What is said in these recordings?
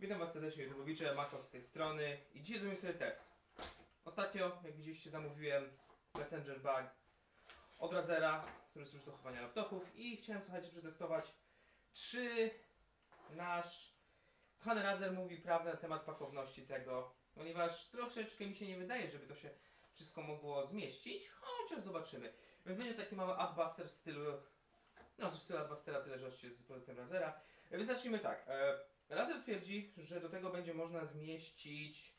Witam Was serdecznie, YouTubeowicze, Mako z tej strony i dzisiaj zrobimy sobie test. Ostatnio, jak widzieliście, zamówiłem Messenger Bag od Razera, który służy do chowania laptopów i chciałem, słuchajcie, przetestować, czy nasz kochany Razer mówi prawdę na temat pakowności tego, ponieważ troszeczkę mi się nie wydaje, żeby to się wszystko mogło zmieścić, chociaż zobaczymy. Więc będzie taki mały adbuster w stylu, no w stylu adbustera, tyle że oczywiście z produktem Razera. Więc zacznijmy tak. E, Razer twierdzi, że do tego będzie można zmieścić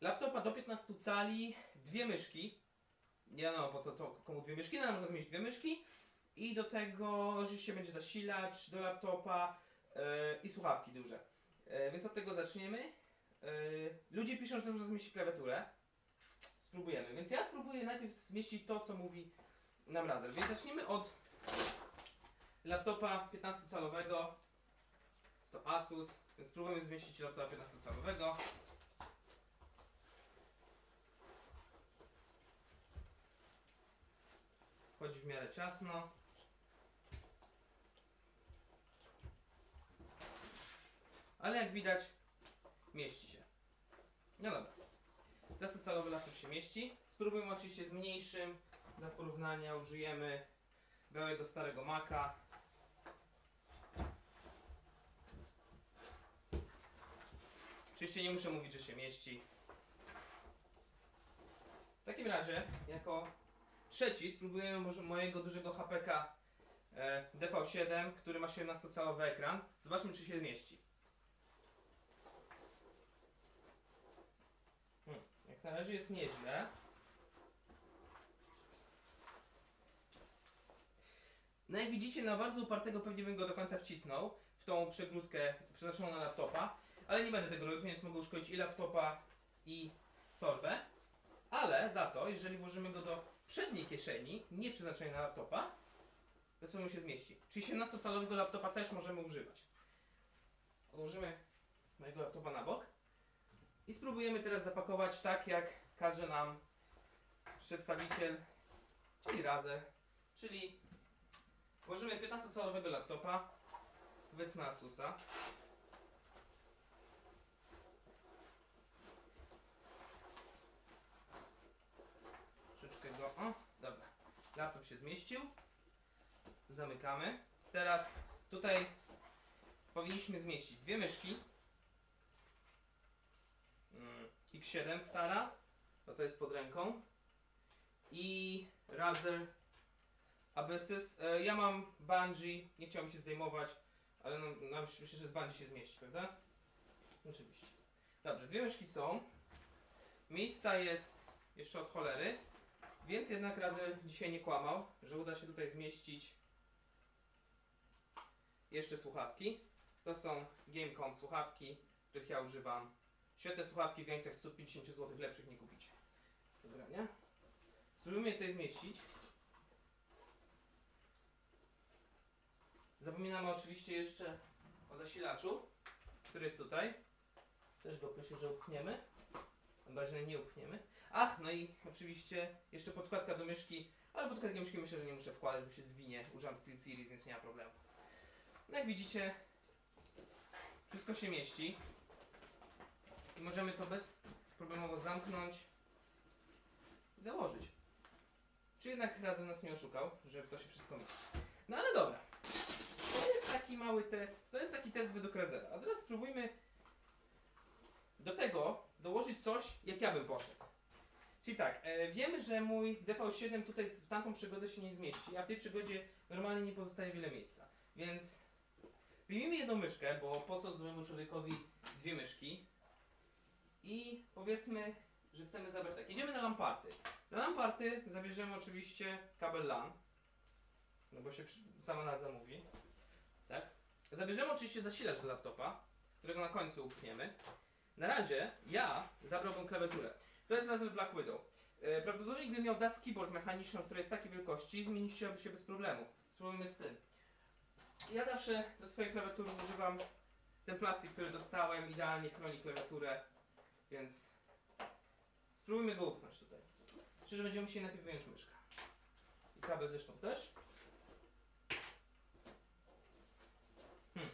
laptopa do 15 cali, dwie myszki. Nie no, po co to komu dwie myszki? No, można zmieścić dwie myszki. I do tego oczywiście będzie zasilacz do laptopa e, i słuchawki duże. E, więc od tego zaczniemy. E, ludzie piszą, że można zmieścić klawiaturę. Spróbujemy. Więc ja spróbuję najpierw zmieścić to, co mówi nam Razer. Więc zacznijmy od laptopa 15-calowego. Jest to Asus, więc spróbujemy zmieścić laptopa 15-calowego. Chodzi w miarę ciasno. Ale jak widać, mieści się. No dobra. 15-calowy laptop się mieści. Spróbujmy oczywiście z mniejszym. Dla porównania użyjemy białego starego Maca. Oczywiście nie muszę mówić, że się mieści. W takim razie, jako trzeci spróbujemy mojego dużego HPK e, DV7, który ma 17-calowy ekran. Zobaczmy, czy się mieści. Hmm, jak na razie jest nieźle. No jak widzicie, na bardzo upartego pewnie bym go do końca wcisnął w tą przegródkę przeznaczoną na laptopa, ale nie będę tego robił, ponieważ mogę uszkodzić i laptopa i torbę. Ale za to, jeżeli włożymy go do przedniej kieszeni, nie przeznaczonej na laptopa, bez problemu się zmieści. Czyli 17-calowego laptopa też możemy używać. Odłożymy mojego laptopa na bok i spróbujemy teraz zapakować tak, jak każe nam przedstawiciel, czyli Razer, czyli włożymy 15-calowego laptopa, powiedzmy Asusa, troszeczkę go. O, dobra. Laptop się zmieścił. Zamykamy. Teraz tutaj powinniśmy zmieścić dwie myszki. Mm, X7 stara, bo to jest pod ręką. I Razer Abyssys. E, Ja mam Bungie, nie chciałem się zdejmować, ale no, no, myślę, że z Bungie się zmieści, prawda? Oczywiście. Dobrze, dwie myszki są. Miejsca jest jeszcze od cholery. Więc jednak Razer dzisiaj nie kłamał, że uda się tutaj zmieścić jeszcze słuchawki. To są Gamecom słuchawki, których ja używam. Świetne słuchawki w granicach 150 zł, lepszych nie kupicie. Dobra, nie? Spróbujmy je tutaj zmieścić. Zapominamy oczywiście jeszcze o zasilaczu, który jest tutaj. Też go proszę, że upchniemy. Bardziej nie upchniemy. Ach, no i oczywiście jeszcze podkładka do myszki, ale podkładkę do myszki myślę, że nie muszę wkładać, bo się zwinie. Używam SteelSeries, więc nie ma problemu. No jak widzicie, wszystko się mieści. I możemy to bez problemowo zamknąć i założyć. Czy jednak razem nas nie oszukał, że to się wszystko mieści. No ale dobra. To jest taki mały test, to jest taki test według Razera. A teraz spróbujmy do tego dołożyć coś, jak ja bym poszedł. Czyli tak, e, wiemy, że mój DV7 tutaj w tamtą przygodę się nie zmieści, a w tej przygodzie normalnie nie pozostaje wiele miejsca. Więc wyjmijmy jedną myszkę, bo po co złemu człowiekowi dwie myszki. I powiedzmy, że chcemy zabrać tak. Idziemy na lamparty. Na lamparty zabierzemy oczywiście kabel LAN. No bo się sama nazwa mówi. Tak? Zabierzemy oczywiście zasilacz do laptopa, którego na końcu upchniemy. Na razie ja zabrałbym klawiaturę. To jest Razer Black Widow. E, Prawdopodobnie gdybym miał DAS keyboard mechaniczną, która jest takiej wielkości, zmieniłoby się bez problemu. Spróbujmy z tym. Ja zawsze do swojej klawiatury używam ten plastik, który dostałem, idealnie chroni klawiaturę, więc spróbujmy go upchnąć tutaj. Myślę, że będziemy musieli najpierw wyjąć myszkę. I kabel zresztą też. Hmm.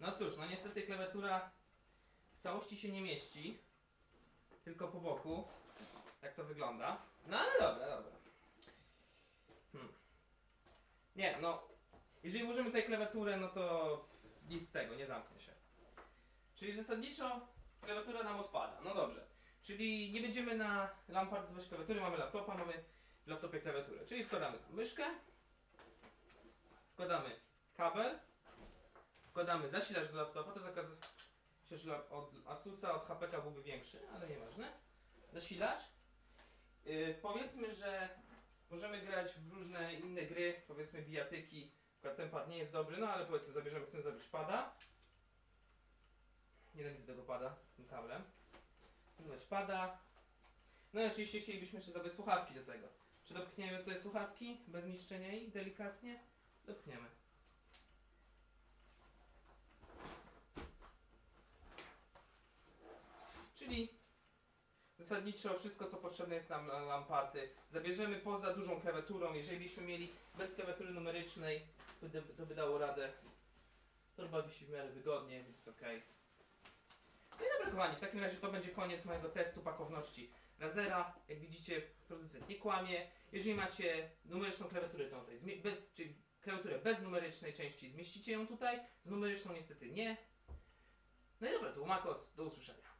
No cóż, no niestety klawiatura całości się nie mieści, tylko po boku. Jak to wygląda. No ale dobra, dobra. Hmm. Nie, no, jeżeli włożymy tutaj klawiaturę, no to nic z tego, nie zamknie się. Czyli zasadniczo klawiatura nam odpada. No dobrze. Czyli nie będziemy na lampart zwać klawiatury, mamy laptopa, mamy w laptopie klawiaturę. Czyli wkładamy myszkę, wkładamy kabel, wkładamy zasilacz do laptopa, to zakaz lap- od Asusa, od HPK byłby większy, ale nieważne. Zasilacz. Yy, powiedzmy, że możemy grać w różne inne gry, powiedzmy bijatyki, ten pad nie jest dobry, no ale powiedzmy zabierzemy, chcemy zabrać pada. Nienawidzę tego pada z tym kablem. Zabrać pada. No i oczywiście chcielibyśmy jeszcze zabrać słuchawki do tego. Czy dopchniemy tutaj słuchawki bez niszczenia ich delikatnie? Dopchniemy. Czyli zasadniczo wszystko co potrzebne jest nam na lamparty zabierzemy poza dużą klawiaturą. Jeżeli byśmy mieli bez klawiatury numerycznej, to by, dało radę. To się w miarę wygodnie, więc jest ok. No i dobra kochani, w takim razie to będzie koniec mojego testu pakowności Razera. Jak widzicie, producent nie kłamie. Jeżeli macie numeryczną klawiaturę, to tutaj czyli klawiaturę bez numerycznej części, zmieścicie ją tutaj. Z numeryczną niestety nie. No i dobra, to Makos, do usłyszenia.